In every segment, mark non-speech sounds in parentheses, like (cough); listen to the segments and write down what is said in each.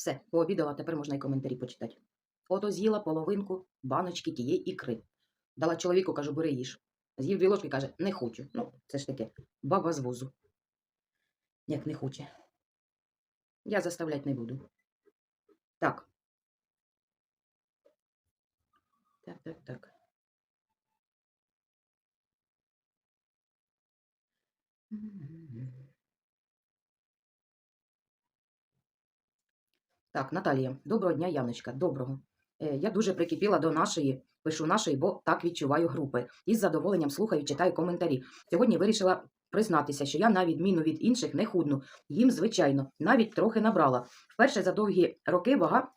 Все, пообідала, тепер можна і коментарі почитати. Ото з'їла половинку баночки тієї ікри. Дала чоловіку, кажу, бери їж. З'їв дві ложки, каже, не хочу. Ну, це ж таке, баба з возу. Як не хоче. Я заставляти не буду. Так. Так, так, так. Так, Наталія, доброго дня, Яночка. Доброго. Е, Я дуже прикипіла до нашої, пишу нашої, бо так відчуваю групи. І з задоволенням слухаю, читаю коментарі. Сьогодні вирішила признатися, що я на відміну від інших не худну. Їм, звичайно, навіть трохи набрала. Вперше за довгі роки вага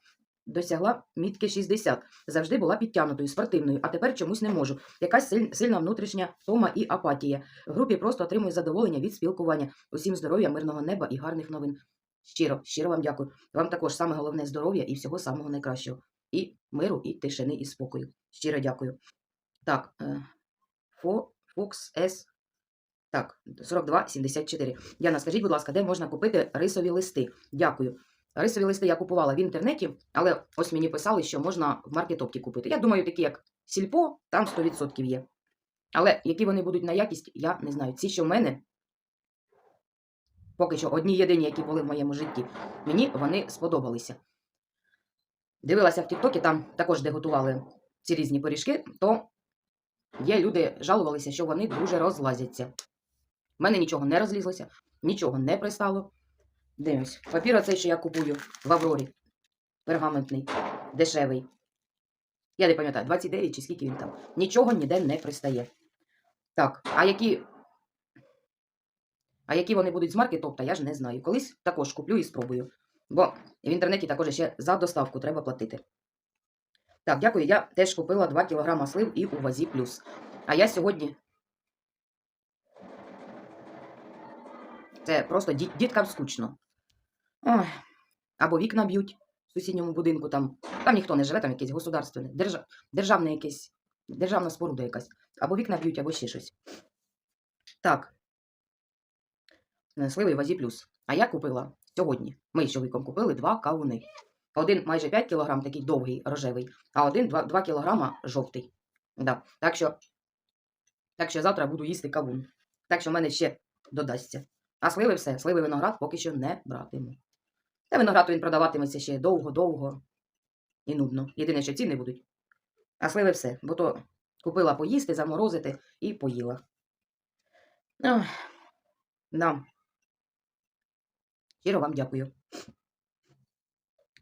досягла мітки 60. Завжди була підтягнутою, спортивною, а тепер чомусь не можу. Якась сильна внутрішня тома і апатія. В групі просто отримую задоволення від спілкування. Усім здоров'я, мирного неба і гарних новин. Щиро, щиро вам дякую. Вам також саме головне здоров'я і всього самого найкращого. І миру, і тишини, і спокою. Щиро дякую. Так, е, Фо, Фокс С. Так, 42,74. Яна, скажіть, будь ласка, де можна купити рисові листи? Дякую. Рисові листи я купувала в інтернеті, але ось мені писали, що можна в маркетопті купити. Я думаю, такі як Сільпо, там 100% є. Але які вони будуть на якість, я не знаю. Ці, що в мене, поки що одні єдині, які були в моєму житті, мені вони сподобалися. Дивилася в Тіктокі, там також де готували ці різні пиріжки, то є люди жалувалися, що вони дуже розлазяться. В мене нічого не розлізлося, нічого не пристало. Дивимось. Папір оцей, що я купую в Аврорі. Пергаментний, дешевий. Я не пам'ятаю, 29 чи скільки він там. Нічого ніде не пристає. Так, а які. А які вони будуть з марки Топта, я ж не знаю. Колись також куплю і спробую. Бо в інтернеті також ще за доставку треба платити. Так, дякую. Я теж купила 2 кг слив і у вазі плюс. А я сьогодні. Це просто діт- діткам скучно. Ой. Або вікна б'ють в сусідньому будинку, там, там ніхто не живе, там якесь государственне, держа, державне якесь, державна споруда якась. Або вікна б'ють, або ще щось. Так. Сливи вазі плюс. А я купила сьогодні. Ми з чоловіком купили два кавуни. Один майже 5 кг, такий довгий рожевий, а один 2, 2 кг жовтий. Да. Так, що, так що завтра буду їсти кавун. Так що в мене ще додасться. А сливи все, сливи виноград поки що не братиму. Та виноград він продаватиметься ще довго-довго і нудно. Єдине, що ціни будуть. А сливи все, бо то купила поїсти, заморозити і поїла. Ох, да. Щиро вам дякую.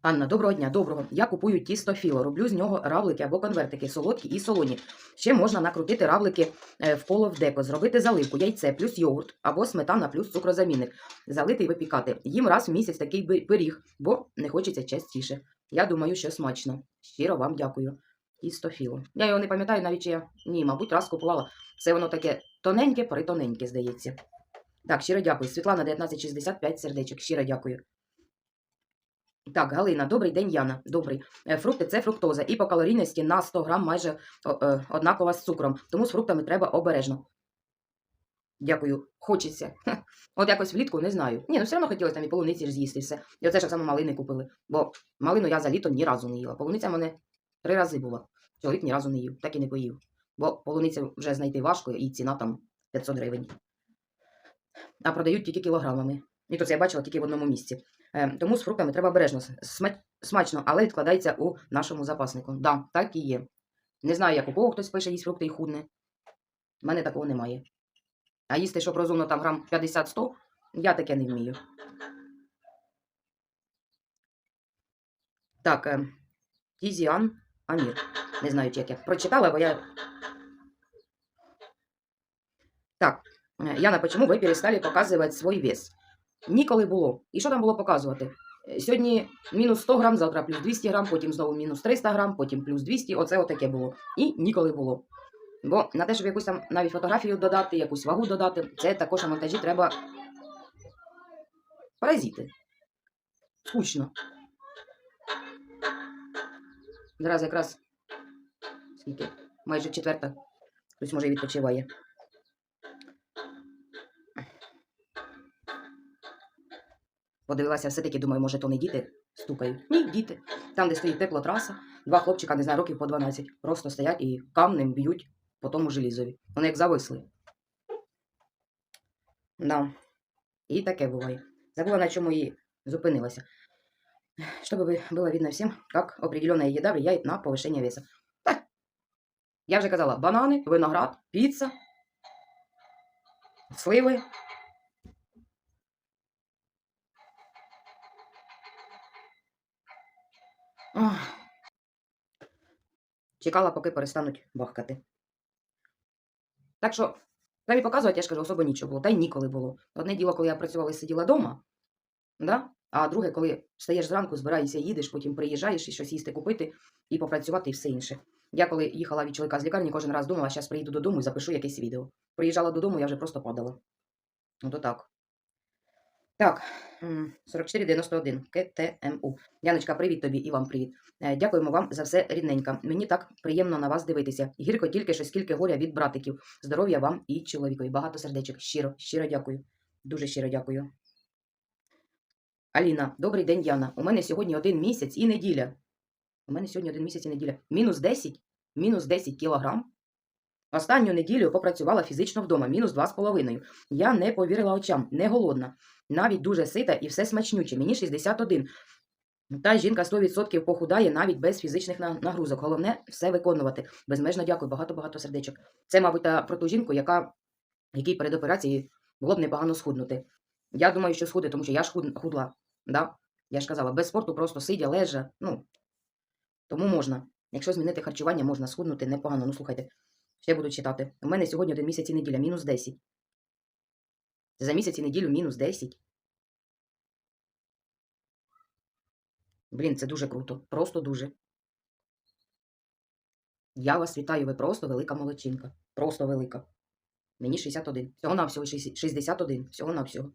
Анна, доброго дня, доброго. Я купую тісто філо, роблю з нього равлики або конвертики, солодкі і солоні. Ще можна накрутити равлики е, в коло в деко, зробити заливку, яйце плюс йогурт або сметана плюс цукрозамінник. Залити і випікати. Їм раз в місяць такий пиріг, бо не хочеться частіше. Я думаю, що смачно. Щиро вам дякую. Тісто філо. Я його не пам'ятаю, навіть чи я ні, мабуть, раз купувала. Це воно таке тоненьке, притоненьке, здається. Так, щиро дякую. Світлана 1965 сердечок. Щиро дякую. Так, Галина, добрий день, Яна. Добрий. Е, Фрукти це фруктоза. І по калорійності на 100 грам майже е, однакова з цукром. Тому з фруктами треба обережно. Дякую. Хочеться. От якось влітку не знаю. Ні, ну все одно хотілося там і полуниці ж з'їсти все. І оце ж само малини купили. Бо малину я за літо ні разу не їла. Полуниця мене три рази була. Чоловік ні разу не їв, так і не поїв. Бо полуницю вже знайти важко, і ціна там 500 гривень. А продають тільки кілограмами. І то це я бачила тільки в одному місці. Е, тому з фруктами треба обережно. Смачно, але відкладається у нашому запаснику. Да, так і є. Не знаю, як у кого хтось пише, їсть фрукти і худне. У мене такого немає. А їсти, щоб розумно там грам 50-100, я таке не вмію. Так, е, Тізіан Амір. Не знаю, чи як я прочитала, бо я. Так, Яна, почему ви перестали показувати свій вес? Ніколи було. І що там було показувати? Сьогодні мінус 100 грам, завтра плюс 200 грам, потім знову мінус 300 грам, потім плюс 200. Оце отаке було. І ніколи було. Бо на те, щоб якусь там навіть фотографію додати, якусь вагу додати, це також на монтажі треба паразити. Скучно. Зараз якраз скільки? Майже четверта. Хтось може і відпочиває. Подивилася все-таки, думаю, може, то не діти стукають. Ні, діти. Там, де стоїть теплотраса, два хлопчика, не знаю, років по 12, просто стоять і камнем б'ють по тому желізові. Вони як зависли. Да. І таке буває. Забула, на чому і зупинилася. Чтобы вы было видно всем, как определенная еда влияет на повышение веса. Та, Я вже казала, банани, виноград, піца, сливи. Чекала, поки перестануть бахкати. Так що, самі показувати, я ж кажу, особо нічого було, та й ніколи було. Одне діло, коли я працювала і сиділа вдома, да? а друге, коли встаєш зранку, збираєшся, їдеш, потім приїжджаєш і щось їсти купити і попрацювати і все інше. Я коли їхала від чоловіка з лікарні, кожен раз думала, зараз приїду додому і запишу якесь відео. Приїжджала додому, я вже просто падала. Ну то так. Так, 4491 КТМУ. Яночка, привіт тобі і вам привіт. Е, Дякуємо вам за все рідненька. Мені так приємно на вас дивитися. Гірко тільки що скільки горя від братиків. Здоров'я вам і чоловікові. Багато сердечок. Щиро, щиро дякую. Дуже щиро дякую. Аліна, добрий день, Яна. У мене сьогодні один місяць і неділя. У мене сьогодні один місяць і неділя. Мінус 10, мінус 10 кілограм. Останню неділю попрацювала фізично вдома, мінус 2,5. Я не повірила очам, не голодна. Навіть дуже сита і все смачнюче. Мені 61. Та жінка 100% похудає навіть без фізичних нагрузок. Головне все виконувати. Безмежно дякую, багато-багато сердечок. Це, мабуть, та про ту жінку, яка, якій перед операцією було б непогано схуднути. Я думаю, що схуди, тому що я ж худ- худла. Да? Я ж казала, без спорту просто сидя, лежа. Ну, тому можна. Якщо змінити харчування, можна схуднути непогано. Ну, слухайте, ще буду читати. У мене сьогодні один місяць і неділя, мінус 10. Це за місяць і неділю мінус 10. Блін, це дуже круто. Просто дуже. Я вас вітаю, ви просто велика молодчинка. Просто велика. Мені 61. Всього на всього 61. Всього на всього.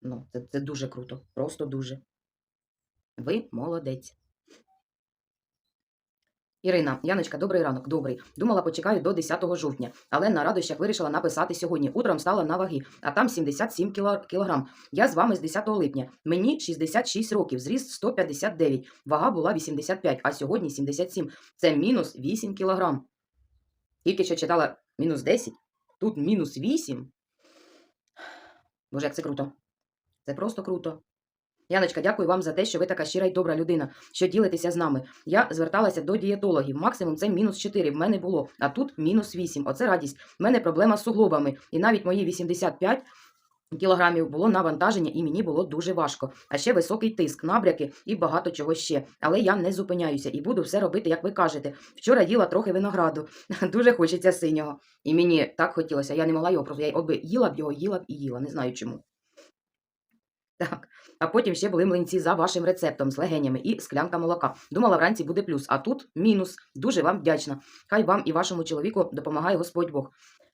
Ну, це, це дуже круто. Просто дуже. Ви молодець. Ірина, Яночка, добрий ранок, добрий. Думала, почекаю до 10 жовтня, але на радощах вирішила написати сьогодні. Утром стала на ваги, а там 77 кілограм. Я з вами з 10 липня. Мені 66 років, зріст 159, вага була 85, а сьогодні 77. Це мінус 8 кілограм. Тільки що читала мінус 10, тут мінус 8. Боже, як це круто. Це просто круто. Яночка, дякую вам за те, що ви така щира й добра людина, що ділитеся з нами. Я зверталася до дієтологів. Максимум це мінус 4 в мене було, а тут мінус 8. Оце радість. В мене проблема з суглобами. І навіть мої 85 кілограмів було навантаження, і мені було дуже важко. А ще високий тиск, набряки і багато чого ще. Але я не зупиняюся і буду все робити, як ви кажете. Вчора їла трохи винограду. (laughs) Дуже хочеться синього. І мені так хотілося. Я не могла його просто. Я оби їла б його, їла б і їла. Не знаю чому. Так. А потім ще були млинці за вашим рецептом з легенями і склянка молока. Думала, вранці буде плюс, а тут мінус. Дуже вам вдячна. Хай вам і вашому чоловіку допомагає Господь Бог.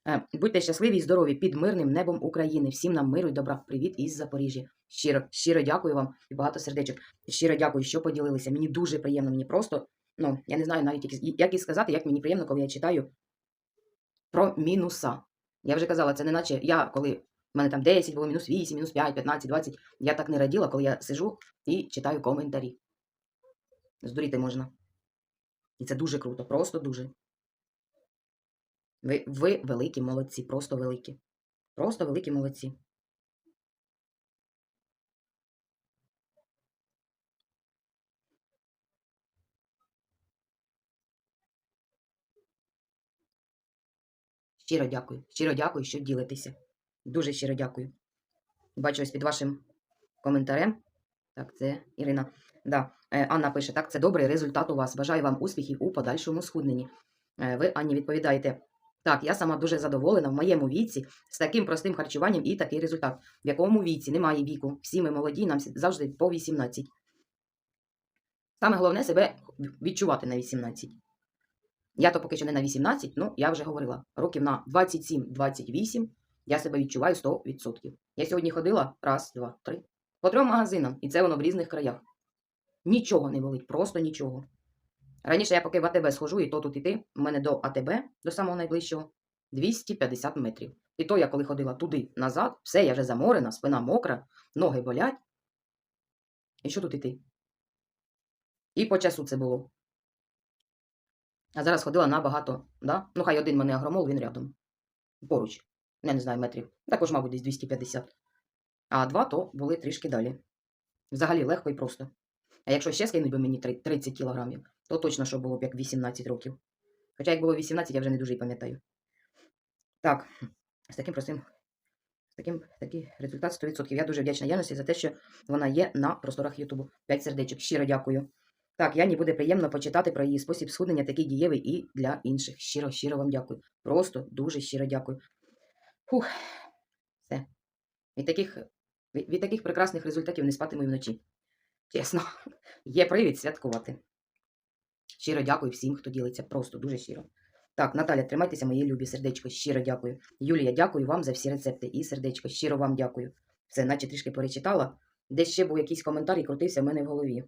Е, Будьте щасливі і здорові під мирним небом України. Всім нам миру і добра. Привіт із Запоріжжя. Щиро, щиро дякую вам і багато сердечок. Щиро дякую, що поділилися. Мені дуже приємно. Мені просто, ну, я не знаю навіть, як, і- сказати, як мені приємно, коли я читаю про мінуса. Я вже казала, це не наче я, коли в мене там 10 було, мінус 8, мінус 5, 15, 20. Я так не раділа, коли я сижу і читаю коментарі. Здуріти можна. І це дуже круто, просто дуже. Ви, ви великі молодці, просто великі. Просто великі молодці. Щиро дякую. Щиро дякую, що ділитеся. Дуже щиро дякую. Бачу ось під вашим коментарем. Так, це Ірина. Да. е, Анна пише: так, це добрий результат у вас. Бажаю вам успіхів у подальшому схудненні. Е, Ви, Анні, відповідаєте. Так, я сама дуже задоволена в моєму віці з таким простим харчуванням і такий результат. В якому віці немає віку. Всі ми молоді, нам завжди по 18. Саме головне себе відчувати на 18. Я то поки що не на 18, ну я вже говорила. Років на 27-28 я себе відчуваю 100%. Я сьогодні ходила раз, два, три. По трьом магазинам, і це воно в різних краях. Нічого не болить, просто нічого. Раніше я поки в АТБ схожу, і то тут іти, у мене до АТБ, до самого найближчого, 250 метрів. І то я коли ходила туди назад, все, я вже заморена, спина мокра, ноги болять. І що тут іти? І по часу це було. А зараз ходила набагато, да? Ну, хай один мене агромол, він рядом. Поруч. Я не знаю, метрів. Також, мабуть, десь 250. А два то були трішки далі. Взагалі легко і просто. А якщо ще скинуть би мені 30 кілограмів, то точно, що було б як 18 років. Хоча як було 18, я вже не дуже й пам'ятаю. Так, з таким простим, з таким такий результат 100%. Я дуже вдячна Яності за те, що вона є на просторах Ютубу. 5 сердечок. Щиро дякую. Так, Яні буде приємно почитати про її спосіб схуднення, такий дієвий і для інших. Щиро, щиро вам дякую. Просто дуже щиро дякую. Фух, все. Від таких, від, від таких прекрасних результатів не спатиму і вночі. Чесно, є привід святкувати. Щиро дякую всім, хто ділиться. Просто дуже щиро. Так, Наталя, тримайтеся, мої любі сердечко. Щиро дякую. Юлія, дякую вам за всі рецепти. І сердечко, щиро вам дякую. Все, наче трішки перечитала. Десь ще був якийсь коментар і крутився в мене в голові.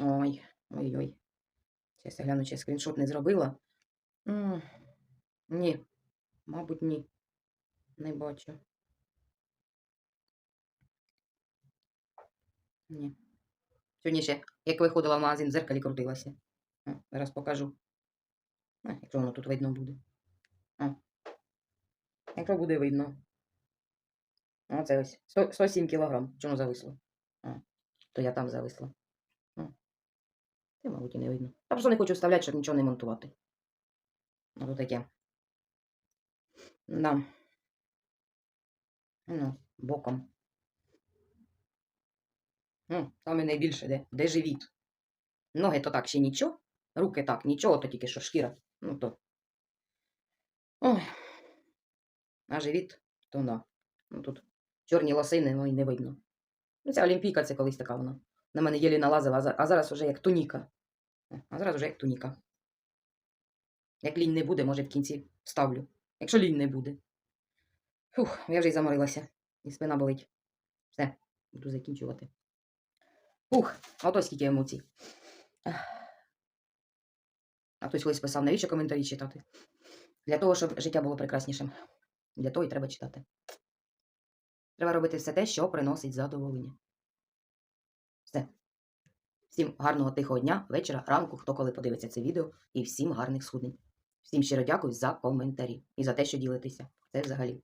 Ой, ой-ой. Зараз гляну, чи я скріншот не зробила. М, Ні, мабуть, ні. Не бачу. Ні. Сьогодні ще, як виходила в магазин, в зеркалі крутилася. О, зараз покажу. А, якщо воно тут видно буде. О. Якщо буде видно. Оце ось. 100, 107 кілограм. Чому зависло? О, то я там зависла. Це, мабуть, і не видно. Я просто не хочу вставляти, щоб нічого не монтувати. Ось таке. Да. Ну, боком. Ну, там і найбільше, де, де живіт. Ноги то так ще нічого. Руки так, нічого, то тільки що шкіра. Ну то. Ой. А живіт, то да. Ну тут чорні лосини, ну і не видно. Ну, ця олімпійка це колись така вона. На мене єлі налазила, а зараз уже як туніка. А зараз уже як туніка. Як лінь не буде, може в кінці вставлю. Якщо лінь не буде. Фух, я вже й заморилася. І спина болить. Все, буду закінчувати. Ух, ото скільки емоцій. А хтось колись писав, навіщо коментарі читати? Для того, щоб життя було прекраснішим. Для того і треба читати. Треба робити все те, що приносить задоволення. Все. Всім гарного тихого дня, вечора, ранку, хто коли подивиться це відео, і всім гарних схуднень. Всім щиро дякую за коментарі і за те, що ділитеся. Це взагалі.